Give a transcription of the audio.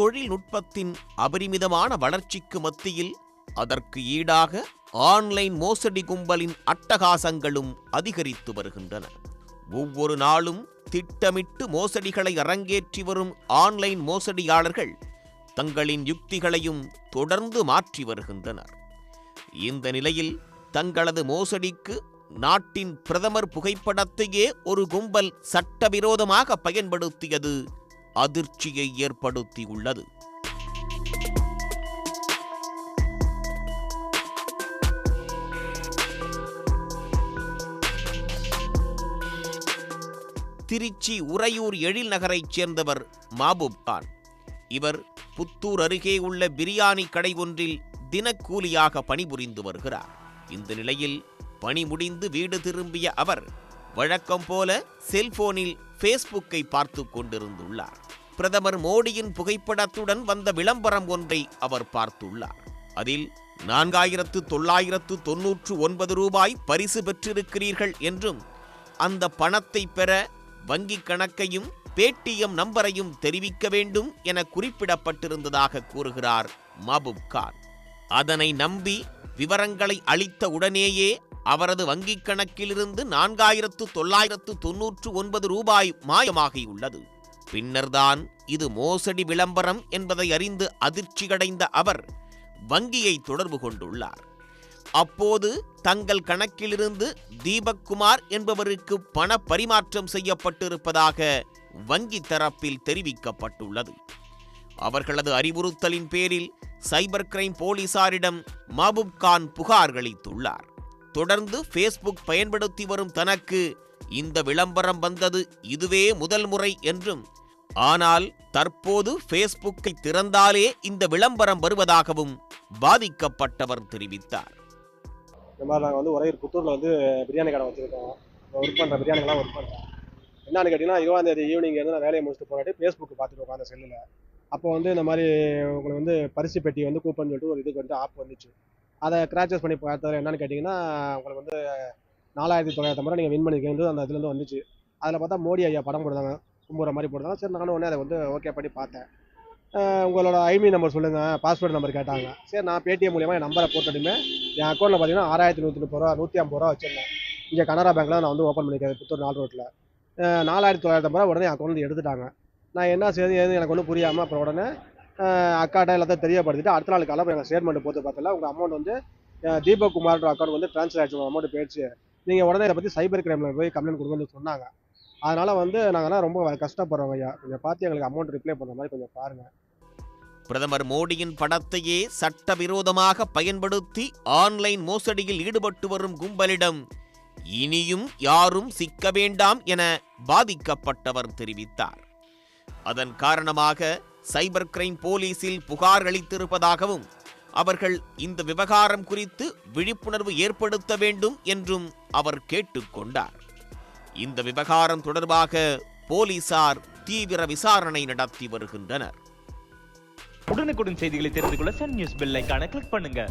தொழில்நுட்பத்தின் அபரிமிதமான வளர்ச்சிக்கு மத்தியில் அதற்கு ஈடாக ஆன்லைன் மோசடி கும்பலின் அட்டகாசங்களும் அதிகரித்து வருகின்றன. ஒவ்வொரு நாளும் திட்டமிட்டு மோசடிகளை அரங்கேற்றி வரும் ஆன்லைன் மோசடியாளர்கள் தங்களின் யுக்திகளையும் தொடர்ந்து மாற்றி வருகின்றனர். இந்த நிலையில் தங்களது மோசடிக்கு நாட்டின் பிரதமர் புகைப்படத்தையே ஒரு கும்பல் சட்டவிரோதமாக பயன்படுத்தியது அதிர்ச்சியை ஏற்படுத்தியுள்ளது. திருச்சி உறையூர் எழில் நகரைச் சேர்ந்தவர் மாபூப் கான். இவர் புத்தூர் அருகே உள்ள பிரியாணி கடை ஒன்றில் தினக்கூலியாக பணிபுரிந்து வருகிறார். இந்த நிலையில் பணி முடிந்து வீடு திரும்பிய அவர் வழக்கம் போல செல்போனில் ஃபேஸ்புக்கை பார்த்து கொண்டிருந்துள்ளார். பிரதமர் மோடியின் புகைப்படத்துடன் வந்த விளம்பரம் ஒன்றை அவர் பார்த்துள்ளார். அதில் நான்காயிரத்து தொள்ளாயிரத்து தொன்னூற்று ஒன்பது ரூபாய் பரிசு பெற்றிருக்கிறீர்கள் என்றும் அந்த பணத்தை பெற வங்கிக் கணக்கையும் பேடிஎம் நம்பரையும் தெரிவிக்க வேண்டும் என குறிப்பிடப்பட்டிருந்ததாக கூறுகிறார் மபுப் கான் அதனை நம்பி விவரங்களை அளித்த உடனேயே அவரது வங்கிக் கணக்கிலிருந்து நான்காயிரத்து தொள்ளாயிரத்து தொன்னூற்று ஒன்பது ரூபாய் மாயமாகியுள்ளது. பின்னர்தான் இது மோசடி விளம்பரம் என்பதை அறிந்து அதிர்ச்சியடைந்த அவர் வங்கியை தொடர்பு கொண்டுள்ளார். அப்போது தங்கள் கணக்கிலிருந்து தீபக் குமார் என்பவருக்கு பண பரிமாற்றம் செய்யப்பட்டிருப்பதாக வங்கி தரப்பில் தெரிவிக்கப்பட்டுள்ளது. அவர்களது அறிவுறுத்தலின் பேரில் சைபர் கிரைம் போலீசாரிடம் மபூப் கான் புகார் அளித்துள்ளார். தொடர்ந்து ஃபேஸ்புக் பயன்படுத்தி வரும் தனக்கு இந்த விளம்பரம் வந்தது இதுவே முதல் முறை என்றும் ஆனால் தற்போது ஃபேஸ்புக்கை திறந்தாலே இந்த விளம்பரம் வருவதாகவும் பாதிக்கப்பட்டவர் தெரிவித்தார். இந்த மாதிரி நாங்கள் வந்து ஒரே புத்தூரில் வந்து பிரியாணி கடை வச்சுருக்கோம். ஒர்க் பண்ணுற பிரியாணிலாம் ஒர்க் பண்ணுறேன் என்னன்னு கேட்டிங்கன்னா இருபதாந்தேதி ஈவினிங் இருந்து நான் வேலையை முடிச்சுட்டு போராட்டி ஃபேஸ்புக் பார்த்துட்டு உட்காந்த செல்லில் அப்போ வந்து இந்த மாதிரி உங்களுக்கு வந்து பரிசு பெட்டி வந்து கூப்பன் சொல்லிட்டு ஒரு இதுக்கு வந்து ஆப் வந்துச்சு. அதை கிராச்சஸ் பண்ணி பார்த்தது என்னன்னு கேட்டிங்கன்னா உங்களுக்கு வந்து நாலாயிரத்தி தொள்ளாயிரத்தி ரூபாய் நீங்கள் வின் பண்ணிக்கிறது அந்த இதுலேருந்து வந்துச்சு. அதில் பார்த்தா மோடி ஐயா படம் போடுறாங்க கும்புற மாதிரி போடுறாங்க. சரி நானும் உடனே அதை வந்து ஓகே பண்ணி பார்த்தேன். உங்களோட ஐமி நம்பர் சொல்லுங்கள் பாஸ்வேர்டு நம்பர் கேட்டாங்க. சரி நான் பேடிஎம் மூலியமாக என் நம்பரை போட்டுட்டுமே என் அக்கௌண்ட்டில் பார்த்தீங்கன்னா ஆறாயிரத்தி நூற்றி முப்பது ரூபா நூற்றி ஐம்பது ரூபா வச்சிருந்தேன். இங்கே கனரா பேங்க்கில் நான் வந்து ஓப்பன் பண்ணிக்கிறேன் புத்தூர் நாலு ரோட்டில் நாலாயிரத்தி தொள்ளாயிரத்தி ரூபா உடனே அக்கௌண்ட் எடுத்துட்டாங்க. நான் என்ன செய்யுது எனக்கு ஒன்றும் புரியாமல் அப்புறம் உடனே அக்காட்ட எல்லாத்தையும் தெரியப்படுத்திட்டு அடுத்த நாள் காலம் எங்கள் ஸ்டேட்மெண்ட் போட்டு பார்த்தல உங்கள் அமௌண்ட் வந்து அஹ் தீபக் குமார்ன்ற அக்கௌண்ட் வந்து ட்ரான்ஸ்ஃபர் ஆயிடுச்சு. உங்கள் அமௌண்ட் போயிடுச்சு. நீங்கள் உடனே இதை பற்றி சைபர் கிரைமில் போய் கம்ப்ளைண்ட் கொடுங்கன்னு சொன்னாங்க. அதனால் வந்து நாங்கள்லாம் ரொம்ப கஷ்டப்படுறோம் ஐயா. கொஞ்சம் பார்த்து எங்களுக்கு அமௌண்ட் ரிப்ளை பண்ணுற மாதிரி கொஞ்சம் பாருங்கள் பிரதமர் மோடியின் படத்தையே சட்டவிரோதமாக பயன்படுத்தி ஆன்லைன் மோசடியில் ஈடுபட்டு வரும் கும்பலிடம் இனியும் யாரும் சிக்க வேண்டாம் என பாதிக்கப்பட்டவர் தெரிவித்தார். அதன் காரணமாக சைபர் கிரைம் போலீசில் புகார் அளித்திருப்பதாகவும் அவர்கள் இந்த விவகாரம் குறித்து விழிப்புணர்வு ஏற்படுத்த வேண்டும் என்றும் அவர் கேட்டுக்கொண்டார். இந்த விவகாரம் தொடர்பாக போலீசார் தீவிர விசாரணை நடத்தி வருகின்றனர். உடனுக்குடன் செய்திகளை தெரிந்து கொள்ள சன் நியூஸ் பெல் கிளிக் பண்ணுங்க.